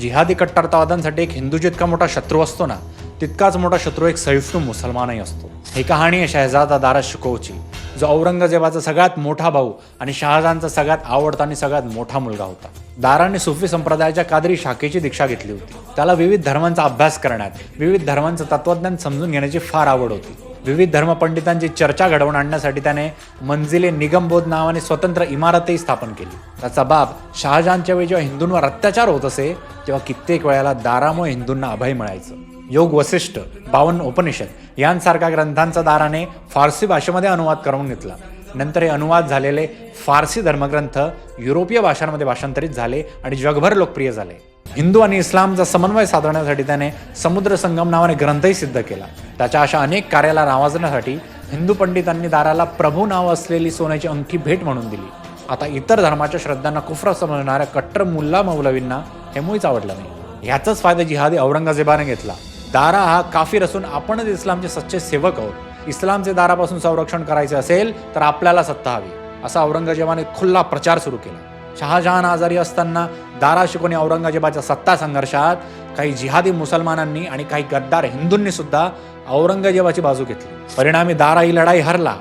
जिहादी कट्टरतावाद्यांसाठी एक हिंदू जितका मोठा शत्रू असतो ना तितकाच मोठा शत्रू एक सहिष्णू मुसलमानही असतो. ही कहाणी आहे शहजादा दारा शिकोवची जो औरंगजेबाचा सगळ्यात मोठा भाऊ आणि शहाजहानचा सगळ्यात आवडता आणि सगळ्यात मोठा मुलगा होता. दाराने सुफी संप्रदायाच्या कादरी शाखेची दीक्षा घेतली होती. त्याला विविध धर्मांचा अभ्यास करण्यात विविध धर्मांचं तत्वज्ञान समजून घेण्याची फार आवड होती. विविध धर्मपंडितांची चर्चा घडवून आणण्यासाठी त्याने मंजिले निगमबोध नावाने स्वतंत्र इमारतही स्थापन केली. त्याचा बाप शहाजहानच्या वेळी जेव्हा हिंदूंवर अत्याचार होत असे तेव्हा कित्येक वेळेला दारामुळे हिंदूंना अभय मिळायचं. योग वसिष्ठ बावन्न उपनिषद यांसारख्या ग्रंथांचा दाराने फारसी भाषेमध्ये अनुवाद करून घेतला. नंतर हे अनुवाद झालेले फारसी धर्मग्रंथ युरोपीय भाषांमध्ये भाषांतरित झाले आणि जगभर लोकप्रिय झाले. हिंदू आणि इस्लामचा समन्वय साधण्यासाठी त्याने समुद्र संगम नावाने ग्रंथही सिद्ध केला. त्याच्या अशा अनेक कार्याला नावाजण्यासाठी हिंदू पंडितांनी दाराला प्रभू नाव असलेली सोन्याची अंगठी भेट म्हणून दिली. आता इतर धर्माच्या श्रद्धांना कुफ्र समजणाऱ्या कट्टर मुल्ला मौलवींना हे मुळीच आवडलं नाही. ह्याचाच फायदा जिहादी औरंगजेबाने घेतला. दारा हा काफीर असून आपणच इस्लामचे सच्चे सेवक आहोत. इस्लामचे दारापासून संरक्षण करायचे असेल तर आपल्याला सत्ता हवी. असा औरंगजेबाने खुल्ला प्रचार सुरू केला. शहाजहान आजारी असताना दारा शिकोणी औरंगजेबाच्या सत्ता संघर्षात काही जिहादी मुसलमानांनी आणि काही गद्दार हिंदूंनी सुद्धा औरंगजेबाची बाजू घेतली. परिणामी दारा ही लढाई हरला.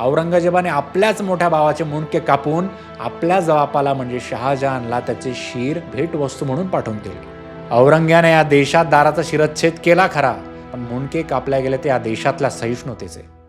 औरंगजेबाने आपल्याच मोठ्या भावाचे मुंडके कापून आपल्या जवापाला म्हणजे शहाजहानला त्याचे शिर भेटवस्तू म्हणून पाठवून दिले. औरंग्याने या देशात दाराचा शिरच्छेद केला खरा पण मुंडके कापल्या गेले ते या देशातल्या सहिष्णुतेचे.